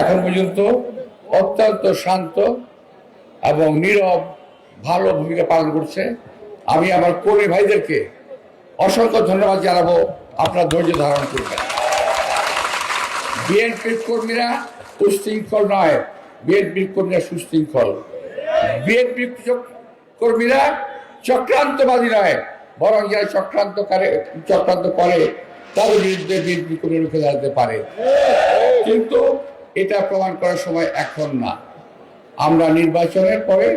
এখন পর্যন্ত অত্যন্ত শান্ত এবং নীরব, ভালো ভূমিকা পালন করছে। আমি আমার কর্মী ভাইদেরকে অসংখ্য ধন্যবাদ জানাব। আপনার ধৈর্য ধারণ করবেন। বিএনপির কর্মীরা উশৃঙ্খল নয়। বিএনপির কর্মীরা সুশৃঙ্খল। বিএনপি কর্মীরা চক্রান্তবাদী নয়। বরং যারা চক্রান্ত করে চক্রান্ত করে, তাদের বিরুদ্ধে বিএনপি কর্মী রুখে দাঁড়াতে পারে। কিন্তু এটা প্রমাণ করার সময় এখন না। আমরা নির্বাচনের পরে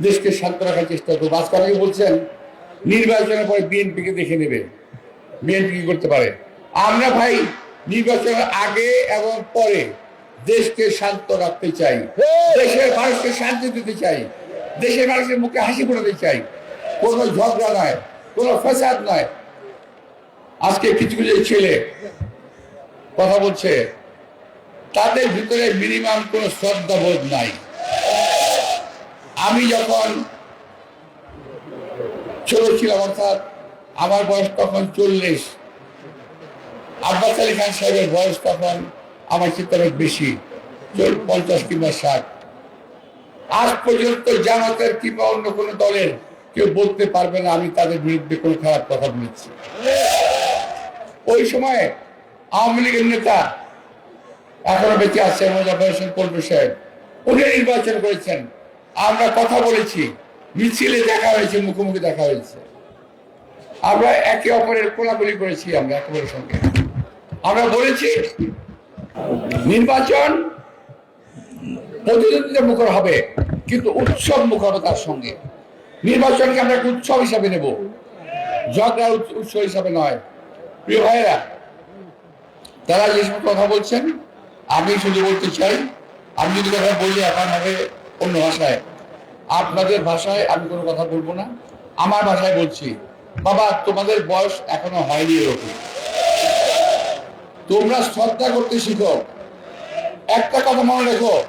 দেশকে শান্ত রাখার চেষ্টা করব। আজকে অনেকে বলছেন, নির্বাচনের পরে বিএনপিকে দেখে নেবে। বিএনপি কি করতে পারে? আমরা ভাই, নির্বাচনের আগে এবং পরে দেশকে শান্ত রাখতে চাই। দেশের মানুষকে শান্তি দিতে চাই। দেশের মানুষের মুখে হাসি ফোটাতে চাই। কোনো ঝগড়া নয়, কোনো ফ্যাসাদ নয়। আজকে কিছু কিছু ছেলে কথা বলছে তাদের ভিতরে মিনিমাম কোনো শ্রদ্ধাবোধ নাই। আমি যখন ছোট ছিলাম, অর্থাৎ আমার বয়স তখন চল্লিশ, আব্বাস আলী খান সাহেবের বয়স তখন আমার অনেক বেশি পঞ্চাশ কিংবা ষাট। আজ পর্যন্ত জামাতের কিংবা অন্য কোনো দলের কেউ বলতে পারবে না, আমি তাদের বিরুদ্ধে কোনো খারাপ কথা বলেছি। ওই সময় আওয়ামী লীগের নেতা এখনও বেঁচে আছে মোজাফর হোসেন পল্টু সাহেব। উনি নির্বাচন করেছেন। আমরা কথা বলেছি, মিছিলে দেখা হয়েছে, মুখোমুখি দেখা হয়েছে। আমরা একে অপরের কোলাকুলি করেছি আমরা, একে অপরের সঙ্গে। আমরা বলেছি, নির্বাচন প্রতিদ্বন্দ্বিতা মুখর হবে, কিন্তু উৎসব মুখ হবে তার সঙ্গে। নির্বাচনকে আমরা উৎসব হিসাবে নেব। ঝগড়া উৎসব হিসাবে নয়। প্রিয় ভাইয়েরা, তারা যে সমস্ত কথা বলছেন আমি শুধু বলতে চাই আমি যদি কথা বলি এখন হবে অন্য ভাষায়। আপনাদের ভাষায় আমি কোনো কথা বলব না। আমার ভাষায় বলছি, বাবা, তোমাদের বয়স এখনও হয়নি এরকম। তোমরা শ্রদ্ধা করতে শিখো। একটা কথা মনে রেখো।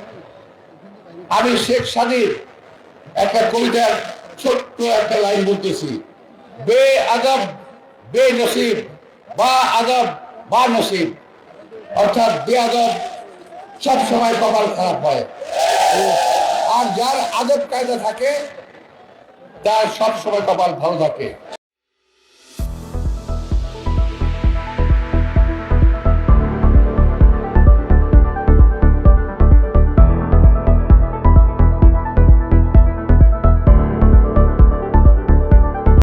আমি শেখ সাদির একটা কবিতার ছোট্ট একটা লাইন বলতেছি। বে আদব, বে নসিব, বা আদব, বা নসিব। অর্থাৎ বেয়াদব সবসময় সব সময় কপাল খারাপ হয়। আর যার আদব কায়দা থাকে, তার সব সময় কপাল ভালো থাকে।